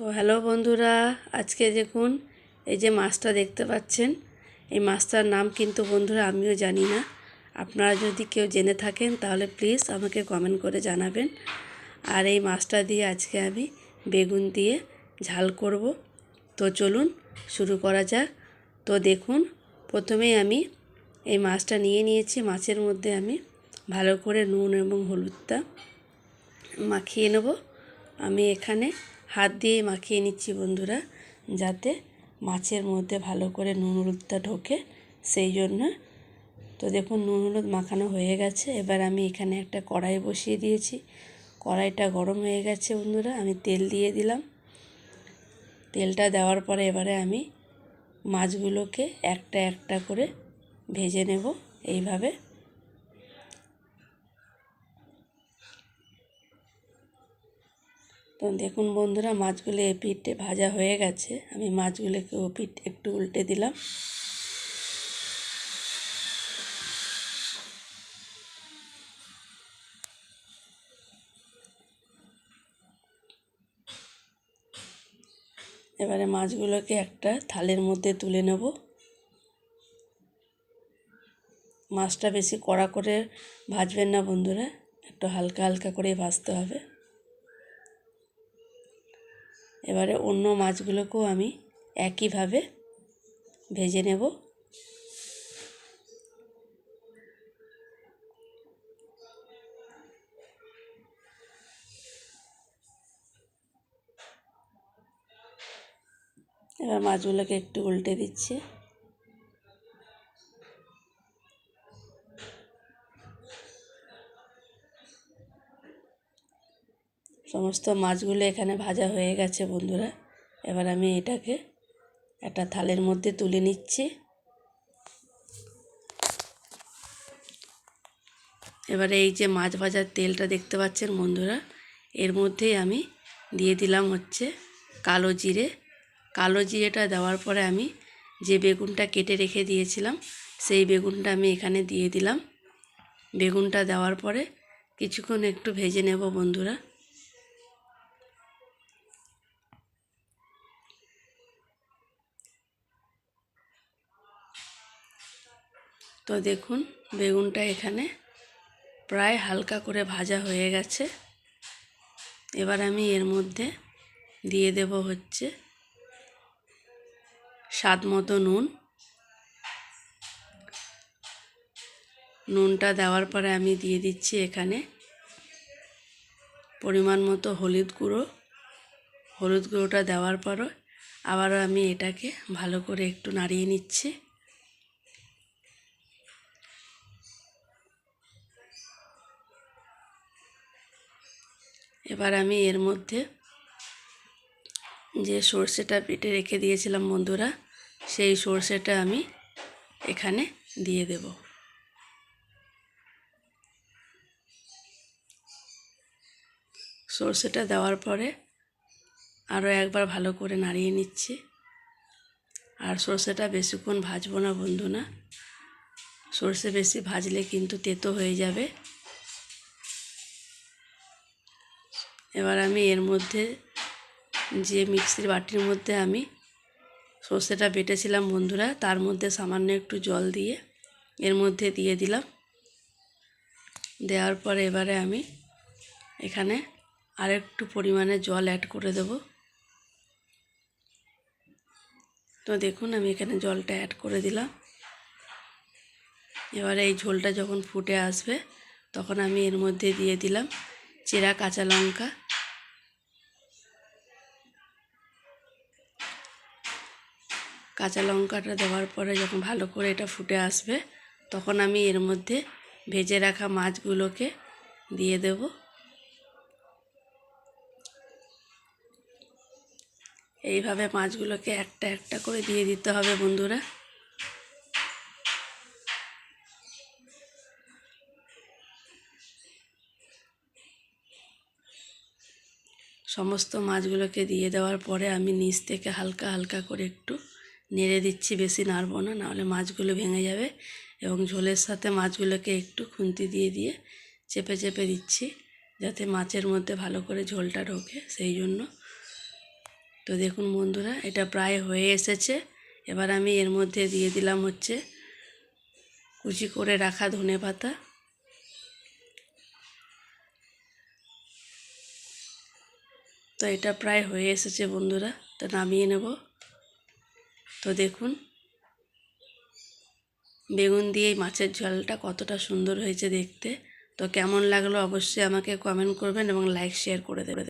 তো হ্যালো বন্ধুরা, আজকে দেখুন, এই যে মাছটা দেখতে পাচ্ছেন, এই মাছটার নাম কিন্তু বন্ধুরা আমিও জানি না। আপনারা যদি কেউ জেনে থাকেন, তাহলে প্লিজ আমাকে কমেন্ট করে জানাবেন। আর এই মাছটা দিয়ে আজকে আমি বেগুন দিয়ে ঝাল করব। তো চলুন, শুরু করা যাক। তো দেখুন, প্রথমেই আমি এই মাছটা নিয়ে নিয়েছি। মাছের মধ্যে আমি ভালো করে নুন এবং হলুদটা মাখিয়ে নেব। আমি এখানে হাত দিয়ে মাখিয়ে নিচ্ছি বন্ধুরা, যাতে মাছের মধ্যে ভালো করে নুন হলুদটা ঢোকে, সেই জন্য। তো দেখুন, নুন হলুদ মাখানো হয়ে গেছে। এবার আমি এখানে একটা কড়াই বসিয়ে দিয়েছি। কড়াইটা গরম হয়ে গেছে বন্ধুরা, আমি তেল দিয়ে দিলাম। তেলটা দেওয়ার পরে এবারে আমি মাছগুলোকে একটা একটা করে ভেজে নেব। এইভাবে তো দেখুন বন্ধুরা, মাছগুলো এপিটে ভাজা হয়ে গেছে। আমি মাছগুলোকে ওপিট একটু উল্টে দিলাম। এবারে মাছগুলোকে একটা থালের মধ্যে তুলে নেব। মাছটা বেশি কড়া করে ভাজবেন না বন্ধুরা, একটু হালকা হালকা করে ভাজতে হবে। এবারে অন্য মাছগুলোকেও আমি একইভাবে ভেজে নেব। এবার মাছগুলোকে একটু উল্টে দিচ্ছি। সমস্ত মাছগুলো এখানে ভাজা হয়ে গেছে বন্ধুরা। এবার আমি এটাকে একটা থালের মধ্যে তুলে নিচ্ছি। এবারে এই যে মাছ ভাজার তেলটা দেখতে পাচ্ছেন বন্ধুরা, এর মধ্যেই আমি দিয়ে দিলাম হচ্ছে কালো জিরে। কালো জিরেটা দেওয়ার পরে আমি যে বেগুনটা কেটে রেখে দিয়েছিলাম, সেই বেগুনটা আমি এখানে দিয়ে দিলাম। বেগুনটা দেওয়ার পরে কিছুক্ষণ একটু ভেজে নেব বন্ধুরা। তো দেখুন, বেগুনটা এখানে প্রায় হালকা করে ভাজা হয়ে গেছে। এবার আমি এর মধ্যে দিয়ে দেব হচ্ছে স্বাদ মতো নুন। নুনটা দেওয়ার পরে আমি দিয়ে দিচ্ছি এখানে পরিমাণ মতো হলুদ গুঁড়ো। হলুদ গুঁড়োটা দেওয়ার পরও আবারও আমি এটাকে ভালো করে একটু নাড়িয়ে নিচ্ছি। এবার আমি এর মধ্যে যে সর্ষেটা পেটে রেখে দিয়েছিলাম বন্ধুরা, সেই সর্ষেটা আমি এখানে দিয়ে দেব। সর্ষেটা দেওয়ার পরে আরও একবার ভালো করে নাড়িয়ে নিচ্ছি। আর সর্ষেটা বেশিক্ষণ ভাজবো না বন্ধু না সর্ষে বেশি ভাজলে কিন্তু তেতো হয়ে যাবে। এবার আমি এর মধ্যে যে মিক্সির বাটির মধ্যে আমি সর্ষেটা বেটেছিলাম বন্ধুরা, তার মধ্যে সামান্য একটু জল দিয়ে এর মধ্যে দিয়ে দিলাম। দেওয়ার পরে এবারে আমি এখানে আরেকটু পরিমাণে জল অ্যাড করে দেব। তো দেখুন, আমি এখানে জলটা অ্যাড করে দিলাম। এবারে এই ঝোলটা যখন ফুটে আসবে, তখন আমি এর মধ্যে দিয়ে দিলাম চেরা কাঁচা লঙ্কা। কাঁচা লঙ্কাটা দেওয়ার পরে যখন ভালো করে এটা ফুটে আসবে, তখন আমি এর মধ্যে ভেজে রাখা মাছগুলোকে দিয়ে দেব। এইভাবে মাছগুলোকে একটা একটা করে দিয়ে দিতে হবে বন্ধুরা। সমস্ত মাছগুলোকে দিয়ে দেওয়ার পরে আমি নিচ থেকে হালকা হালকা করে একটু নেড়ে দিচ্ছি বেশি নাড়বো না, নাহলে মাছগুলো ভেঙে যাবে। এবং ঝোলের সাথে মাছগুলোকে একটু খুন্তি দিয়ে দিয়ে চেপে চেপে দিচ্ছি, যাতে মাছের মধ্যে ভালো করে ঝোলটা ঢোকে সেই জন্য। তো দেখুন বন্ধুরা, এটা প্রায় হয়ে এসেছে। এবার আমি এর মধ্যে দিয়ে দিলাম হচ্ছে কুচি করে রাখা ধনে পাতা। তো এটা প্রায় হয়ে এসেছে বন্ধুরা তো নামিয়ে নেব। তো দেখুন, বেগুন দিয়ে এই মাছের ঝোলটা কতটা সুন্দর হয়েছে দেখতে। তো কেমন লাগল অবশ্যই আমাকে কমেন্ট করবেন এবং লাইক শেয়ার করে দেবেন।